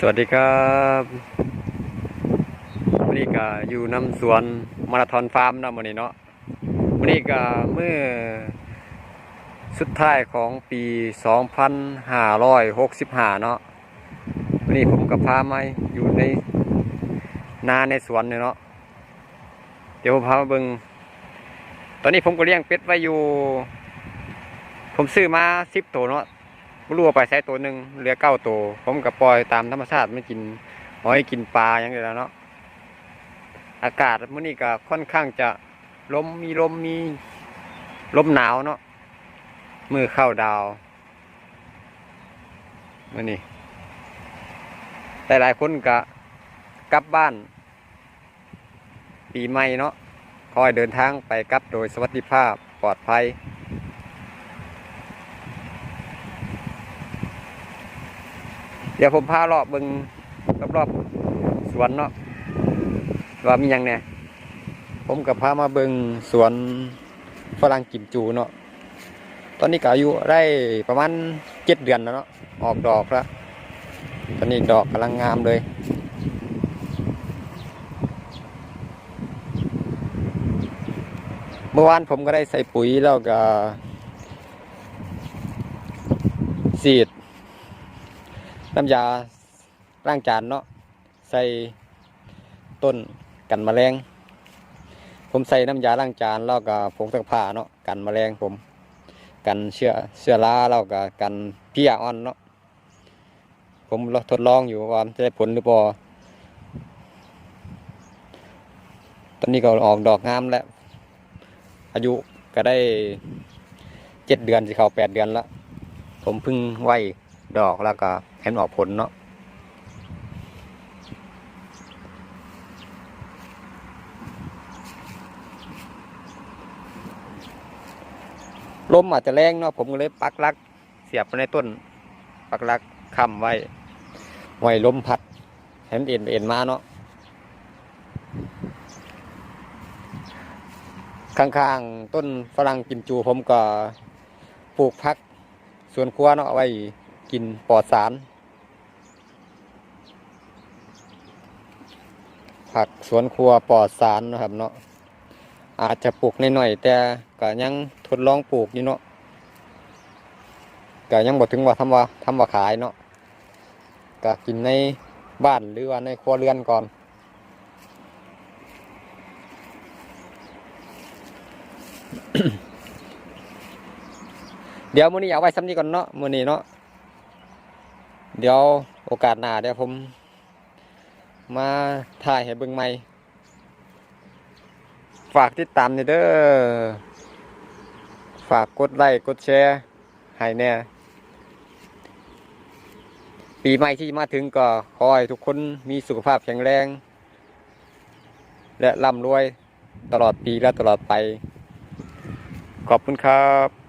สวัสดีครับวันนี้ก็อยู่น้ำสวนมาราธอนฟาร์มนะวันนี้เนาะวันนี้ก็เมื่อสุดท้ายของปี 2565 เนาะวันนี้ผมก็พามาอยู่ในนาในสวนเนี่ยเนาะเดี๋ยวผมพามาเบิงตอนนี้ผมก็เลี้ยงเป็ดไว้อยู่ ผมซื้อมาสิบตัวเนาะ รู้ว่าไปใช้ตัวหนึ่งเหลือเก้าตัว ผมกับปล่อยตามธรรมชาติไม่กินหอยกินปลาอย่างเดียวแล้วเนาะอากาศมื้อนี้ก็ค่อนข้างจะลมมีลมมีลมหนาวเนาะมือเข้าดาวมื้อนี้หลายๆคนก็กลับบ้าน ปีใหม่เนาะคอยเดินทางไปกลับโดยสวัสดิภาพปลอดภัย เดี๋ยวผมพารอบเบิงรอบๆสวนเนาะว่ามีหยังเนี่ยผมกับพามาเบิงสวนฝรั่งกิมจูเนาะตอนนี้ก็อายุได้ประมาณเจ็ดเดือนแล้วเนาะออกดอกแล้วตอนนี้ดอกกำลังงามเลยเมื่อวานผมก็ได้ใส่ปุ๋ยแล้วก็สีด น้ำยาล้างจานเนาะใส่ต้นกันแมลง ผมใส่น้ำยาล้างจานแล้วก็ผงซักผ้าเนาะกันแมลงผม กันเชื้อเชื้อราแล้วก็กันเพี้ยอ่อนเนาะผมทดลองอยู่ว่ามจะได้ผลหรือเปล่าตอนนี้ก็ออกดอกงามแล้ว อายุก็ได้เจ็ดเดือนสิเขาแปดเดือนแล้ว ผมเพึ่งไหว ดอกแล้วก็เห็นออกผลเนาะลมอาจจะแรงเนาะผมก็เลยปักลัก เสียบไปในต้น ปักลักค้ำไว้ไว้ลมพัดให้มันเอ็นเอ็นมาเนาะข้างๆ ต้นฝรั่งกิมจูผมก็ปลูกพักสวนครัวเนาะเอาไว้ กินปลอดสาร ผักสวนครัวปลอดสารนะครับเนาะอาจจะปลูกนหน่อยแต่ก็ยังทดลองปลูกอยู่เนาะก็ยังบ่ถึงว่าทำว่าทำว่าขายเนาะก็กินในบ้านหรือว่าในครัวเรือนก่อนเดี๋ยวมื้อนี้เอาไว้ซ้ำนี้ก่อนเนาะมื้อนี้เนาะ เดี๋ยวโอกาสหน้าเดี๋ยวผม มาถ่ายให้เบิ่งใหม่ ฝากติดตามนี่เด้อ ฝากกดไลค์กดแชร์ให้แน่ ปีใหม่ที่มาถึงก็ขอให้ทุกคนมีสุขภาพแข็งแรง และร่ำรวยตลอดปีและตลอดไป ขอบคุณครับ